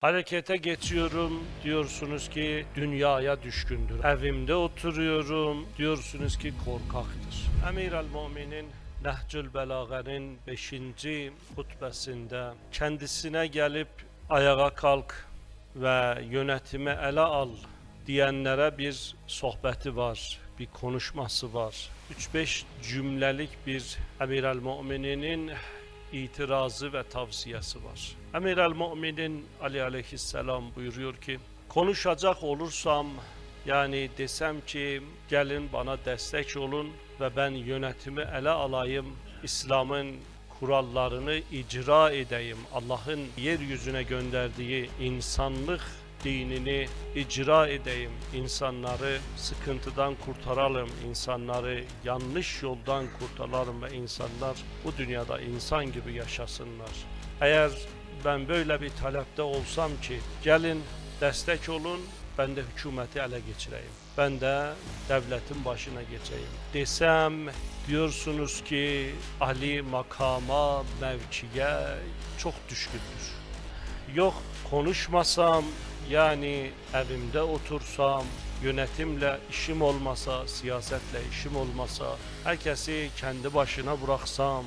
Harekete geçiyorum diyorsunuz ki dünyaya düşkündür. Evimde oturuyorum diyorsunuz ki korkaktır. Emir el Mu'minin Nehcül Belaga'nın 5. hutbesinde kendisine gelip ayağa kalk ve yönetimi ele al diyenlere bir sohbeti var, bir konuşması var. 3-5 cümlelik bir Emir el Mu'mininin itirazı ve tavsiyesi var. Emir el Mu'minin Ali aleyhisselam buyuruyor ki konuşacak olursam yani desem ki gelin bana destek olun ve ben yönetimi ele alayım İslam'ın kurallarını icra edeyim. Allah'ın yeryüzüne gönderdiği insanlık dinini icra edeyim. İnsanları sıkıntıdan kurtaralım. insanları yanlış yoldan kurtaralım ve insanlar bu dünyada insan gibi yaşasınlar. Eğer ben böyle bir talepte olsam ki gelin destek olun ben de hükümeti ele geçireyim. Ben de devletin başına geçeyim. Desem diyorsunuz ki Ali makama, mevkiye çok düşkündür. Yok konuşmasam yani evimde otursam yönetimle işim olmasa, siyasetle işim olmasa, herkesi kendi başına bıraksam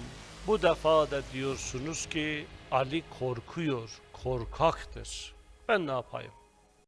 bu defa da diyorsunuz ki Ali korkuyor, korkaktır. Ben ne yapayım?